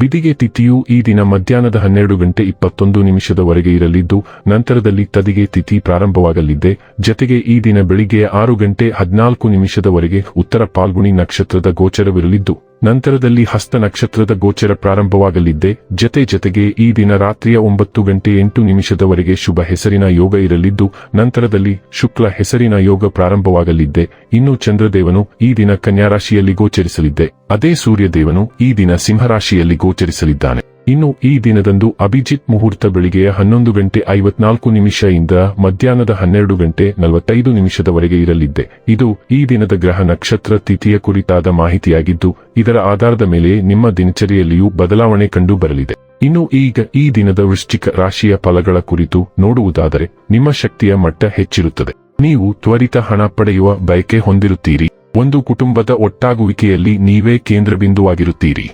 ಬಿದಿಗೆ ತಿಥಿಯು ಈ ದಿನ ಮಧ್ಯಾಹ್ನದ ಹನ್ನೆರಡು ಗಂಟೆ ಇಪ್ಪತ್ತೊಂದು ನಿಮಿಷದವರೆಗೆ ಇರಲಿದ್ದು, ನಂತರದಲ್ಲಿ ತದಿಗೆ ತಿಥಿ ಪ್ರಾರಂಭವಾಗಲಿದೆ ಜತೆಗೆ ಈ ದಿನ ಬೆಳಿಗ್ಗೆ ಆರು ಗಂಟೆ ಹದಿನಾಲ್ಕು ನಿಮಿಷದವರೆಗೆ ಉತ್ತರ ಪಾಲ್ಗುಣಿ ನಕ್ಷತ್ರದ ಗೋಚರವಿರಲಿದ್ದು. ನಂತರದಲ್ಲಿ ಹಸ್ತ ನಕ್ಷತ್ರದ ಗೋಚರ ಪ್ರಾರಂಭವಾಗಲಿದ್ದೆ. ಜತೆ ಜತೆಗೆ ಈ ದಿನ ರಾತ್ರಿಯ ಒಂಬತ್ತು ಗಂಟೆ ಎಂಟು ನಿಮಿಷದವರೆಗೆ ಶುಭ ಹೆಸರಿನ ಯೋಗ ಇರಲಿದ್ದು, ನಂತರದಲ್ಲಿ ಶುಕ್ಲ ಹೆಸರಿನ ಯೋಗ ಪ್ರಾರಂಭವಾಗಲಿದ್ದೆ. ಇನ್ನು ಚಂದ್ರದೇವನು ಈ ದಿನ ಕನ್ಯಾರಾಶಿಯಲ್ಲಿ ಗೋಚರಿಸಲಿದ್ದೆ. ಅದೇ ಸೂರ್ಯದೇವನು ಈ ದಿನ ಸಿಂಹರಾಶಿಯಲ್ಲಿ ಗೋಚರಿಸಲಿದ್ದಾನೆ. ಇನ್ನು ಈ ದಿನದಂದು ಅಭಿಜಿತ್ ಮುಹೂರ್ತ ಬೆಳಿಗ್ಗೆಯ ಹನ್ನೊಂದು ಗಂಟೆ ಐವತ್ನಾಲ್ಕು ನಿಮಿಷದಿಂದ ಮಧ್ಯಾಹ್ನದ ಹನ್ನೆರಡು ಗಂಟೆ ನಲವತ್ತೈದು ನಿಮಿಷದವರೆಗೆ ಇರಲಿದ್ದೆ. ಇದು ಈ ದಿನದ ಗ್ರಹ ನಕ್ಷತ್ರ ತಿಥಿಯ ಕುರಿತಾದ ಮಾಹಿತಿಯಾಗಿದ್ದು, ಇದರ ಆಧಾರದ ಮೇಲೆ ನಿಮ್ಮ ದಿನಚರಿಯಲ್ಲಿಯೂ ಬದಲಾವಣೆ ಕಂಡು ಬರಲಿದೆ. ಇನ್ನು ಈಗ ಈ ದಿನದ ವೃಶ್ಚಿಕ ರಾಶಿಯ ಫಲಗಳ ಕುರಿತು ನೋಡುವುದಾದರೆ, ನಿಮ್ಮ ಶಕ್ತಿಯ ಮಟ್ಟ ಹೆಚ್ಚಿರುತ್ತದೆ. ನೀವು ತ್ವರಿತ ಹಣ ಪಡೆಯುವ ಬಯಕೆ ಹೊಂದಿರುತ್ತೀರಿ. ಒಂದು ಕುಟುಂಬದ ಒಟ್ಟಾಗುವಿಕೆಯಲ್ಲಿ ನೀವೇ ಕೇಂದ್ರಬಿಂದುವಾಗಿರುತ್ತೀರಿ.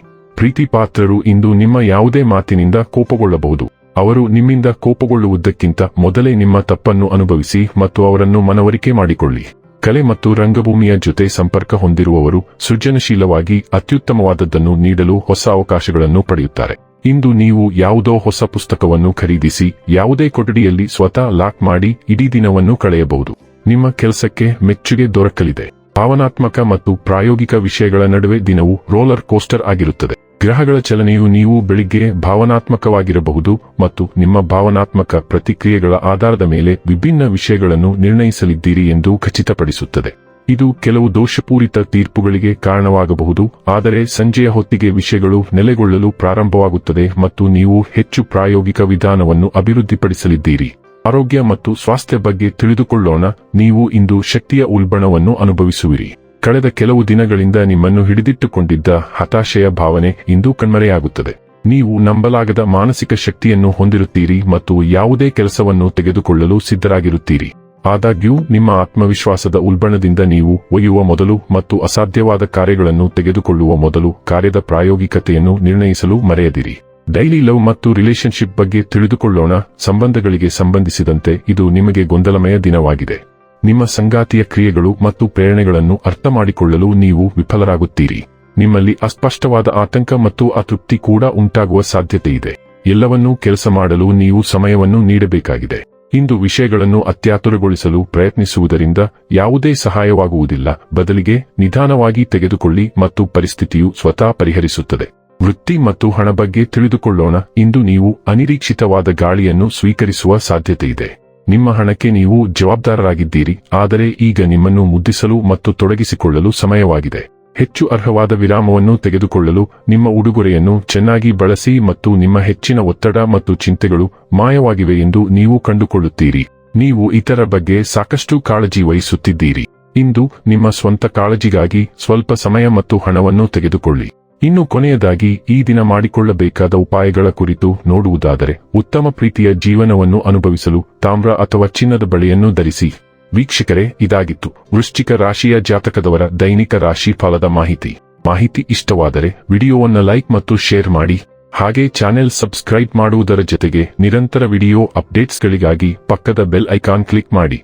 ಪ್ರೀತಿ ಪಾತ್ರರು ಇಂದು ನಿಮ್ಮ ಯಾವುದೇ ಮಾತಿನಿಂದ ಕೋಪಗೊಳ್ಳಬಹುದು. ಅವರು ನಿಮ್ಮಿಂದ ಕೋಪಗೊಳ್ಳುವುದಕ್ಕಿಂತ ಮೊದಲೇ ನಿಮ್ಮ ತಪ್ಪನ್ನು ಅನುಭವಿಸಿ ಮತ್ತು ಅವರನ್ನು ಮನವರಿಕೆ ಮಾಡಿಕೊಳ್ಳಿ. ಕಲೆ ಮತ್ತು ರಂಗಭೂಮಿಯ ಜೊತೆ ಸಂಪರ್ಕ ಹೊಂದಿರುವವರು ಸೃಜನಶೀಲವಾಗಿ ಅತ್ಯುತ್ತಮವಾದದ್ದನ್ನು ನೀಡಲು ಹೊಸ ಅವಕಾಶಗಳನ್ನು ಪಡೆಯುತ್ತಾರೆ. ಇಂದು ನೀವು ಯಾವುದೋ ಹೊಸ ಪುಸ್ತಕವನ್ನು ಖರೀದಿಸಿ, ಯಾವುದೇ ಕೊಠಡಿಯಲ್ಲಿ ಸ್ವತಃ ಲಾಕ್ ಮಾಡಿ ಇಡೀ ದಿನವನ್ನು ಕಳೆಯಬಹುದು. ನಿಮ್ಮ ಕೆಲಸಕ್ಕೆ ಮೆಚ್ಚುಗೆ ದೊರಕಲಿದೆ. ಭಾವನಾತ್ಮಕ ಮತ್ತು ಪ್ರಾಯೋಗಿಕ ವಿಷಯಗಳ ನಡುವೆ ದಿನವು ರೋಲರ್ ಕೋಸ್ಟರ್ ಆಗಿರುತ್ತದೆ. ಗ್ರಹಗಳ ಚಲನೆಯು ನೀವು ಬೆಳಿಗ್ಗೆ ಭಾವನಾತ್ಮಕವಾಗಿರಬಹುದು ಮತ್ತು ನಿಮ್ಮ ಭಾವನಾತ್ಮಕ ಪ್ರತಿಕ್ರಿಯೆಗಳ ಆಧಾರದ ಮೇಲೆ ವಿಭಿನ್ನ ವಿಷಯಗಳನ್ನು ನಿರ್ಣಯಿಸಲಿದ್ದೀರಿ ಎಂದು ಖಚಿತಪಡಿಸುತ್ತದೆ. ಇದು ಕೆಲವು ದೋಷಪೂರಿತ ತೀರ್ಪುಗಳಿಗೆ ಕಾರಣವಾಗಬಹುದು, ಆದರೆ ಸಂಜೆಯ ಹೊತ್ತಿಗೆ ವಿಷಯಗಳು ನೆಲೆಗೊಳ್ಳಲು ಪ್ರಾರಂಭವಾಗುತ್ತದೆ ಮತ್ತು ನೀವು ಹೆಚ್ಚು ಪ್ರಾಯೋಗಿಕ ವಿಧಾನವನ್ನು ಅಭಿವೃದ್ಧಿಪಡಿಸಲಿದ್ದೀರಿ. ಆರೋಗ್ಯ ಮತ್ತು ಸ್ವಾಸ್ಥ್ಯ ಬಗ್ಗೆ ತಿಳಿದುಕೊಳ್ಳೋಣ, ನೀವು ಇಂದು ಶಕ್ತಿಯ ಉಲ್ಬಣವನ್ನು ಅನುಭವಿಸುವಿರಿ. ಕಳೆದ ಕೆಲವು ದಿನಗಳಿಂದ ನಿಮ್ಮನ್ನು ಹಿಡಿದಿಟ್ಟುಕೊಂಡಿದ್ದ ಹತಾಶೆಯ ಭಾವನೆ ಇಂದು ಕಣ್ಮರೆಯಾಗುತ್ತದೆ. ನೀವು ನಂಬಲಾಗದ ಮಾನಸಿಕ ಶಕ್ತಿಯನ್ನು ಹೊಂದಿರುತ್ತೀರಿ ಮತ್ತು ಯಾವುದೇ ಕೆಲಸವನ್ನು ತೆಗೆದುಕೊಳ್ಳಲು ಸಿದ್ಧರಾಗಿರುತ್ತೀರಿ. ಆದಾಗ್ಯೂ, ನಿಮ್ಮ ಆತ್ಮವಿಶ್ವಾಸದ ಉಲ್ಬಣದಿಂದ ನೀವು ಒಯ್ಯುವ ಮೊದಲು ಮತ್ತು ಅಸಾಧ್ಯವಾದ ಕಾರ್ಯಗಳನ್ನು ತೆಗೆದುಕೊಳ್ಳುವ ಮೊದಲು ಕಾರ್ಯದ ಪ್ರಾಯೋಗಿಕತೆಯನ್ನು ನಿರ್ಣಯಿಸಲು ಮರೆಯದಿರಿ. ಡೈಲಿ ಲವ್ ಮತ್ತು ರಿಲೇಶನ್ಶಿಪ್ ಬಗ್ಗೆ ತಿಳಿದುಕೊಳ್ಳೋಣ. ಸಂಬಂಧಗಳಿಗೆ ಸಂಬಂಧಿಸಿದಂತೆ ಇದು ನಿಮಗೆ ಗೊಂದಲಮಯ ದಿನವಾಗಿದೆ. ನಿಮ್ಮ ಸಂಗಾತಿಯ ಕ್ರಿಯೆಗಳು ಮತ್ತು ಪ್ರೇರಣೆಗಳನ್ನು ಅರ್ಥ ಮಾಡಿಕೊಳ್ಳಲು ನೀವು ವಿಫಲರಾಗುತ್ತೀರಿ. ನಿಮ್ಮಲ್ಲಿ ಅಸ್ಪಷ್ಟವಾದ ಆತಂಕ ಮತ್ತು ಅತೃಪ್ತಿ ಕೂಡ ಉಂಟಾಗುವ ಸಾಧ್ಯತೆಯಿದೆ. ಎಲ್ಲವನ್ನೂ ಕೆಲಸ ಮಾಡಲು ನೀವು ಸಮಯವನ್ನು ನೀಡಬೇಕಾಗಿದೆ. ಇಂದು ವಿಷಯಗಳನ್ನು ಅತ್ಯಾತುರಗೊಳಿಸಲು ಪ್ರಯತ್ನಿಸುವುದರಿಂದ ಯಾವುದೇ ಸಹಾಯವಾಗುವುದಿಲ್ಲ. ಬದಲಿಗೆ ನಿಧಾನವಾಗಿ ತೆಗೆದುಕೊಳ್ಳಿ ಮತ್ತು ಪರಿಸ್ಥಿತಿಯು ಸ್ವತಃ ಪರಿಹರಿಸುತ್ತದೆ. ವೃತ್ತಿ ಮತ್ತು ಹಣ ಬಗ್ಗೆ ತಿಳಿದುಕೊಳ್ಳೋಣ. ಇಂದು ನೀವು ಅನಿರೀಕ್ಷಿತವಾದ ಗಾಳಿಯನ್ನು ಸ್ವೀಕರಿಸುವ ಸಾಧ್ಯತೆಯಿದೆ. ನಿಮ್ಮ ಹಣಕ್ಕೆ ನೀವು ಜವಾಬ್ದಾರರಾಗಿದ್ದೀರಿ, ಆದರೆ ಈಗ ನಿಮ್ಮನ್ನು ಮುದ್ದಿಸಲು ಮತ್ತು ತೊಡಗಿಸಿಕೊಳ್ಳಲು ಸಮಯವಾಗಿದೆ. ಹೆಚ್ಚು ಅರ್ಹವಾದ ವಿರಾಮವನ್ನು ತೆಗೆದುಕೊಳ್ಳಲು, ನಿಮ್ಮ ಉಡುಗೊರೆಯನ್ನು ಚೆನ್ನಾಗಿ ಬಳಸಿ ಮತ್ತು ನಿಮ್ಮ ಹೆಚ್ಚಿನ ಒತ್ತಡ ಮತ್ತು ಚಿಂತೆಗಳು ಮಾಯವಾಗಿವೆ ಎಂದು ನೀವು ಕಂಡುಕೊಳ್ಳುತ್ತೀರಿ. ನೀವು ಇತರ ಬಗ್ಗೆ ಸಾಕಷ್ಟು ಕಾಳಜಿ ವಹಿಸುತ್ತಿದ್ದೀರಿ. ಇಂದು ನಿಮ್ಮ ಸ್ವಂತ ಕಾಳಜಿಗಾಗಿ ಸ್ವಲ್ಪ ಸಮಯ ಮತ್ತು ಹಣವನ್ನು ತೆಗೆದುಕೊಳ್ಳಿ. ಇನ್ನು ಕೊನೆಯದಾಗಿ ಈ ದಿನ ಮಾಡಿಕೊಳ್ಳಬೇಕಾದ ಉಪಾಯಗಳ ಕುರಿತು ನೋಡುವುದಾದರೆ ಉತ್ತಮ ಪ್ರೀತಿಯ ಜೀವನವನ್ನು ಅನುಭವಿಸಲು ತಾಮ್ರ ಅಥವಾ ಚಿನ್ನದ ಬಳೆಯನ್ನು ಧರಿಸಿ. ವೀಕ್ಷಕರೇ, ಇದಾಗಿತ್ತು. ವೃಶ್ಚಿಕ ರಾಶಿಯ ಜಾತಕದವರ ದೈನಿಕ ರಾಶಿ ಫಲದ ಮಾಹಿತಿ. ಮಾಹಿತಿ ಇಷ್ಟವಾದರೆ ವಿಡಿಯೋವನ್ನು ಲೈಕ್ ಮತ್ತು ಶೇರ್ ಮಾಡಿ. ಹಾಗೆ ಚಾನೆಲ್ ಸಬ್ಸ್ಕ್ರೈಬ್ ಮಾಡುವುದರ ಜೊತೆಗೆ ನಿರಂತರ ವಿಡಿಯೋ ಅಪ್ಡೇಟ್ಸ್ಗಳಿಗಾಗಿ ಪಕ್ಕದ ಬೆಲ್ ಐಕಾನ್ ಕ್ಲಿಕ್ ಮಾಡಿ.